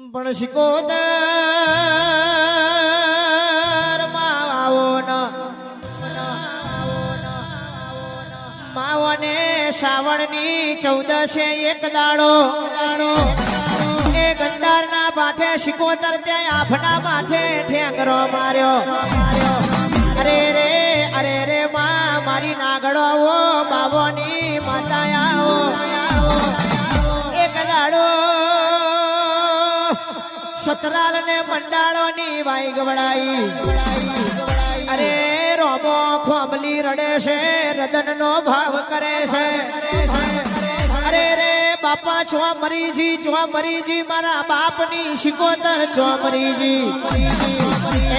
પણ શિકોદર માવો ન માવને ચૌદશે એક દાડો દાડો એ ગંદારના પાઠે શિકોતર ત્યાં આભના માથે ઠેકરો માર્યો. અરે રે અરે રે માં, મારી નાગડો બાબોની સતરાલ ને મંડાળો ની વાઈ ગવડાઈ. અરે રોમો ખોમલી રડે છે રદન નો ભાવ કરે છે. અરે રે બાપા છો મરીજી છો મરીજી મારા બાપની શિકોતર છો મરીજી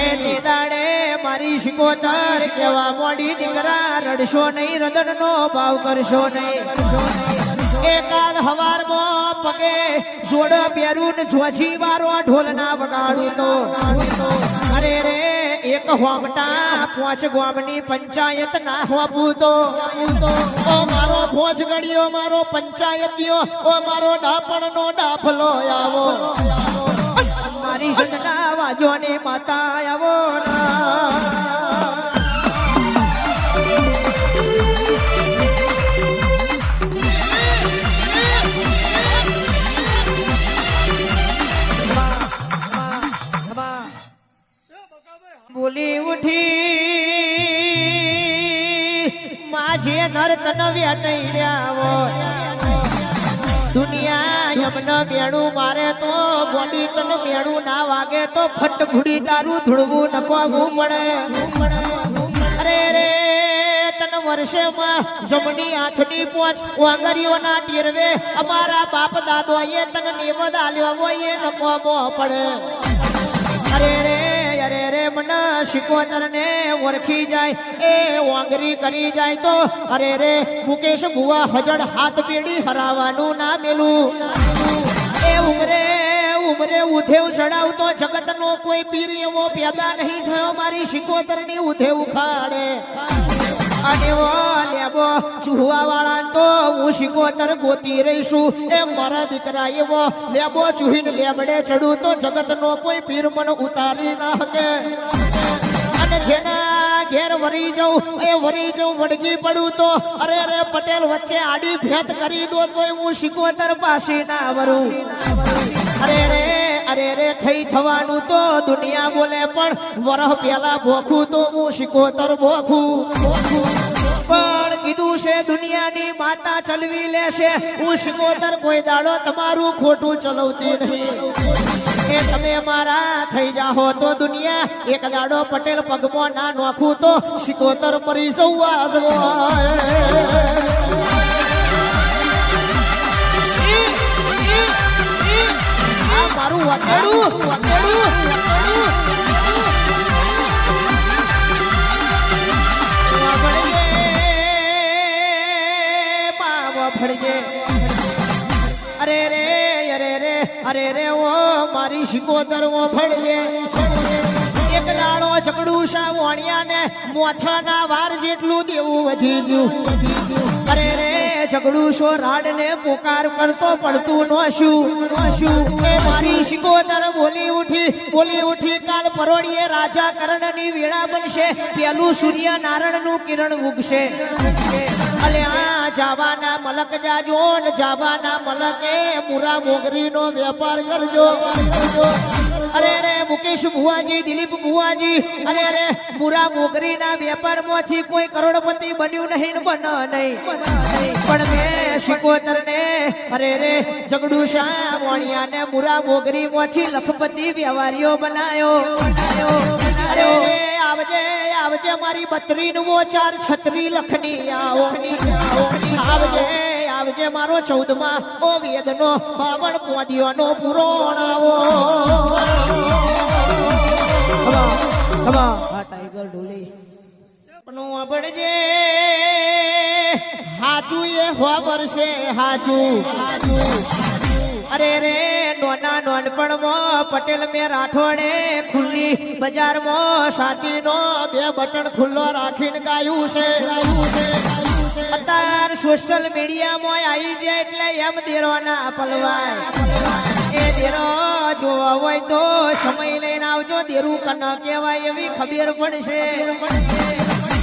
એ દાડે મારી શિકોતર કેવા મોડી દીકરા રડશો નહીં રદન નો ભાવ કરશો નહીં. એકાદ હવારમાં, પગે જોડ પહેરું ને જોજી વારો, ઢોલના વગાડું તો. અરે રે, એક હોમટા, પોચ ગોમની પંચાયત ના હોપું તો. ઓ મારો ભોજ ગડિયો મારો પંચાયતીઓ, ઓ મારો ડાપણનો ડાફલો આવો. મારી સંગના વાજોની માતા આવો ના. ઉઠી માঝે નર્તન વ્યાટઈ રહ્યા દુનિયા યમન મેળું, મારે તો ગોડી તન મેળું ના વાગે તો ફટ ભૂડી તારું ધૂળવું નકવાવું પડે અરે રે, તન વર્ષેમાં જમણી હાથની પોચ વાંગરીઓના ટીરવે અમારા બાપ દાદો એ તન નિવદ આલ્યો હોય એ નકવામો પડે. અરે રે અરે રે મના શિકોતર ને ઓળખી જાય, એ વાંગરી કરી જાય તો, અરે રે મુકેશ ભુવા હજડ હાથ પેડી હરાવાનું ના મેલું. એ ઉમરે ઉમરે ઉધેવ ચડાવતો જગત નો કોઈ પીર એવો પેદા નહીં થયો મારી શિકોતરની ઉધેવ ખાડે. અને વો ચૂહવા વાળા તો હું શિકોતર ગોતી રહીશું. એ મારા દીકરા એવો લેબો ચૂહીને લેબડે ચડું તો જગત કોઈ પીર મન ઉતારી ના અને જેના ઘેર વરી જાઉં, એ વરી જાઉં વડગી પડું તો. અરે અરે, પટેલ વચ્ચે આડી ભેદ કરી દો તોય હું શિકોતર પાસે ના વરું. અરે રે અરે રે થઈ થવાનું તો દુનિયા બોલે, પણ વરહ પેલા ભોખું તો હું શિકોતર ભોખું. પણ કીધું છે, દુનિયાની માતા ચલવી લેશે. હું શિકોતર કોઈ દાડો તમારું ખોટું ચલવતી નહીં. એ તમે મારા થઈ જાહો તો દુનિયા, એક દાડો પટેલ પગમાં ના નોખું તો શિકોતર પરી જવું આ મારું વકેડું વકેડું ફળજે. અરે રે અરે રે અરે રે, ઓ મારી શિકોતર ઓ ફળજે. એક દાડો ચકડું સા વણિયા ને મોથાના વાર જેટલું દેવું વધી ગયું અરે રે ઝઘડું શો રાડ ને પોકાર કરતો પડતું નો શું શું એ મારી શિકોતર બોલી ઉઠી બોલી ઉઠી કાલ પરોડીએ રાજા કર્ણની વેળા બનશે. પેલું સૂર્ય નારાયણનું કિરણ ઉગશે. અલે આ જાવાના મલક જાજો ને જાવાના મલકે મુરા મોગરી નો વેપાર કરજો. અરે રે મુકેશ ભુવાજી દિલીપ ભુવાજી અરે રે મુરા મોગરી ના વેપારમાંથી કોઈ કરોડપતિ બન્યું નહીં બન નહીં, પણ મેં શિકોતર ને અરે રે જગડું શાહ વાણિયા ને મુરા મોગરી માંથી લખપતિ વ્યવહારીઓ બનાયો અરે રે આવજે આવજે મારી બત્રી નું ચાર છત્રી લખની આવો. આવજે આવજે મારો ચૌદમાં ઓ વેદનો બાવણ પોદિયોનો પુરોણ આવો. ટાઈગર ઢોલી પણ હાચું એ હોબર છે હાચું. અરે રે નોના નોનપણમાં પટેલ મેં રાઠોડે ખુલ્લી બજારમાં સાતીનો બે બટન ખુલ્લો રાખીને ગાયું છે ગાયું છે. અત્યારે સોશિયલ મીડિયામાં આવી જાય એટલે એમ દેરોના પલવાય. એ દેરો જોવા હોય તો સમય લઈને આવજો, દેરું કન કહેવાય એવી ખબર પડશે.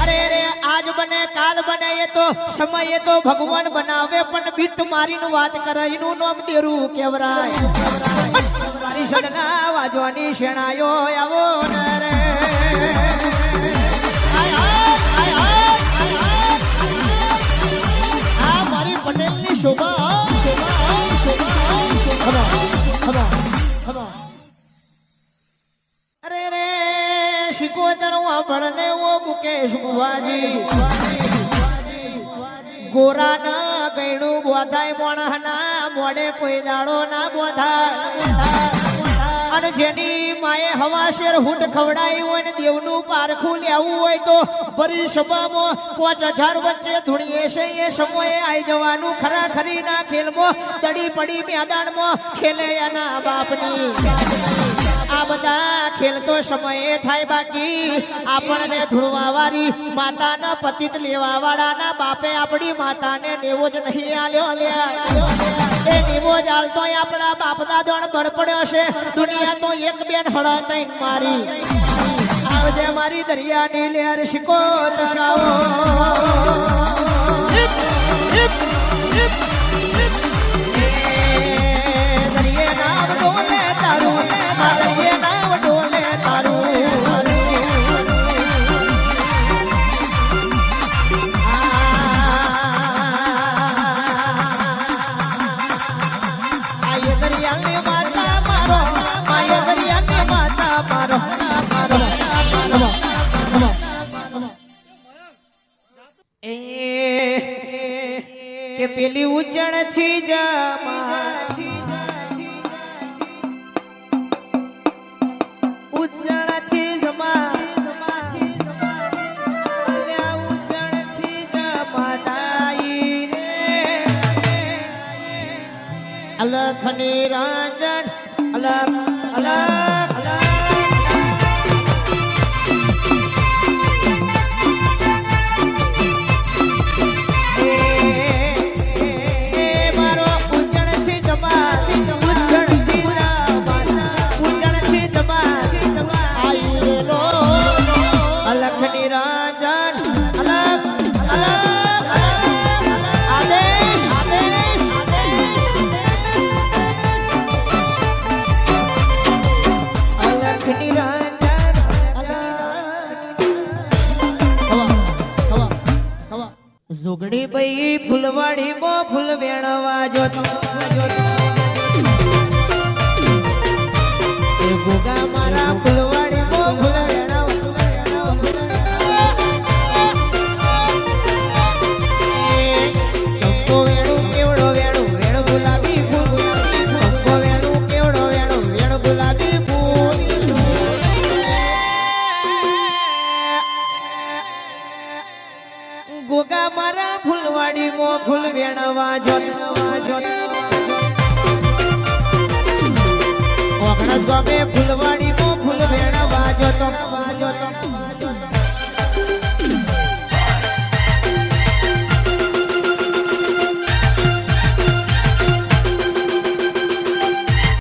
અરે આજ બને, કાલ બને, એ તો સમય એ તો ભગવાન બનાવે, પણ બીટ મારીને વાત કરે એનું નામ દેરું કેવરાય મારી સડના વાજવાની શેણાયો આવો ને. પટેલની શોભા અરે રે શિકોતર વાપડને ઓ મુકેશ બુવાજી ગોરા ના ગયણું બોધાય, મોણહના મોડે કોઈ દાડો ના બોધાય. અને જેની માએ હવાશેર હુટ ખવડાયું હોય ને દેવનું પારખું લેવું હોય તો ભરી પાંચ હજાર વચ્ચે ધૂણીએ છે એ સમયે આવી જવાનું ખરા ખરી ના ખેલમાં તડી પડી મેદાનમાં ખેલે એના બાપની. આ બધા ખેલ તો સમયે થાય બાકી. આપણને ધૂળવા વાળી માતાના પતિત લેવા વાળાના બાપે આપણી માતાને નેવો જ નહીં આલ્યો લ્યા એ નેવો જ આલતો આપણા બાપ દાદોને બળપડ્યો છે. દુનિયા તો એક બેન હળા મારી. આવજે મારી દરિયાની લેર શિકો તરાવો એ કે પેલી ઉજણ થી જમા ઉજણ થી જમા અલ્યા ઉજણ બઈ ફૂલવાડી મો ફૂલ વેણવા જોત તમે અમે ફૂલવાડીમાં ફૂલ વેણવા જતો